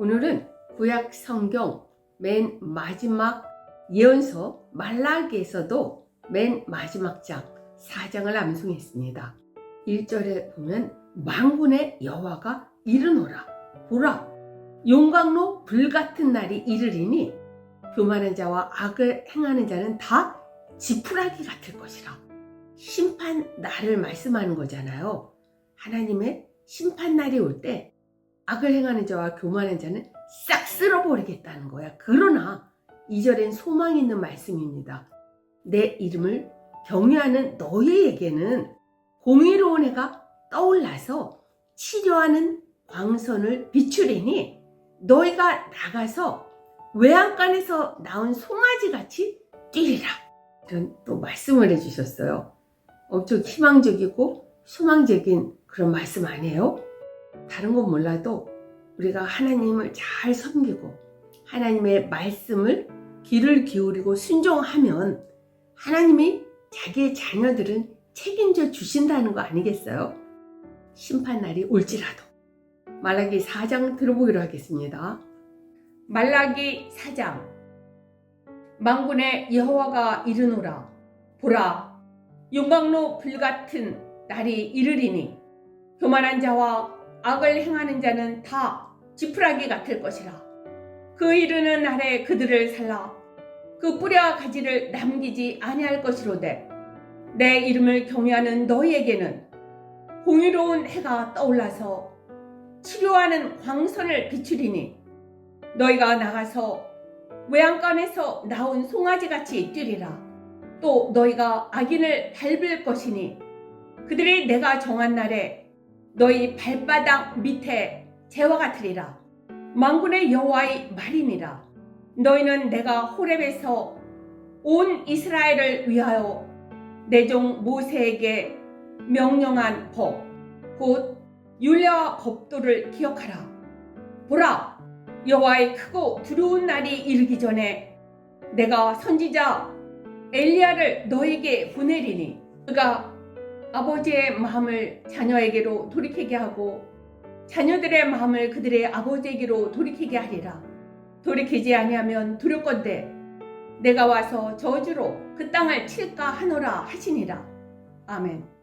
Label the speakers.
Speaker 1: 오늘은 구약 성경 맨 마지막 예언서 말라기에서도 맨 마지막 장 4장을 암송했습니다. 1절에 보면 망군의 여호와가 이르노라 보라 용광로 불같은 날이 이르리니 교만한 자와 악을 행하는 자는 다 지푸라기 같을 것이라 심판 날을 말씀하는 거잖아요. 하나님의 심판 날이 올 때 악을 행하는 자와 교만한 자는 싹 쓸어버리겠다는 거야. 그러나 2절엔 소망 있는 말씀입니다. 내 이름을 경외하는 너희에게는 공의로운 해가 떠올라서 치료하는 광선을 비추리니 너희가 나가서 외양간에서 나온 송아지 같이 뛰리라. 이런 또 말씀을 해주셨어요. 엄청 희망적이고 소망적인 그런 말씀 아니에요? 다른 건 몰라도 우리가 하나님을 잘 섬기고 하나님의 말씀을 귀를 기울이고 순종하면 하나님이 자기의 자녀들은 책임져 주신다는 거 아니겠어요? 심판날이 올지라도 말라기 4장 들어보기로 하겠습니다. 말라기 4장 망군의 여호와가 이르노라 보라 용광로 불같은 날이 이르리니 교만한 자와 악을 행하는 자는 다 지푸라기 같을 것이라. 그 이르는 날에 그들을 살라. 그 뿌리와 가지를 남기지 아니할 것이로되 내 이름을 경외하는 너희에게는 공의로운 해가 떠올라서 치료하는 광선을 비추리니 너희가 나가서 외양간에서 나온 송아지 같이 뛰리라. 또 너희가 악인을 밟을 것이니 그들이 내가 정한 날에 너희 발바닥 밑에 재와 같으리라 망군의 여호와의 말이니라 너희는 내가 호렙에서 온 이스라엘을 위하여 내 종 모세에게 명령한 법, 곧 율례와 법도를 기억하라. 보라, 여호와의 크고 두려운 날이 이르기 전에 내가 선지자 엘리야를 너에게 보내리니 그가 아버지의 마음을 자녀에게로 돌이키게 하고 자녀들의 마음을 그들의 아버지에게로 돌이키게 하리라. 돌이키지 아니하면 두렵건대 내가 와서 저주로 그 땅을 칠까 하노라 하시니라. 아멘.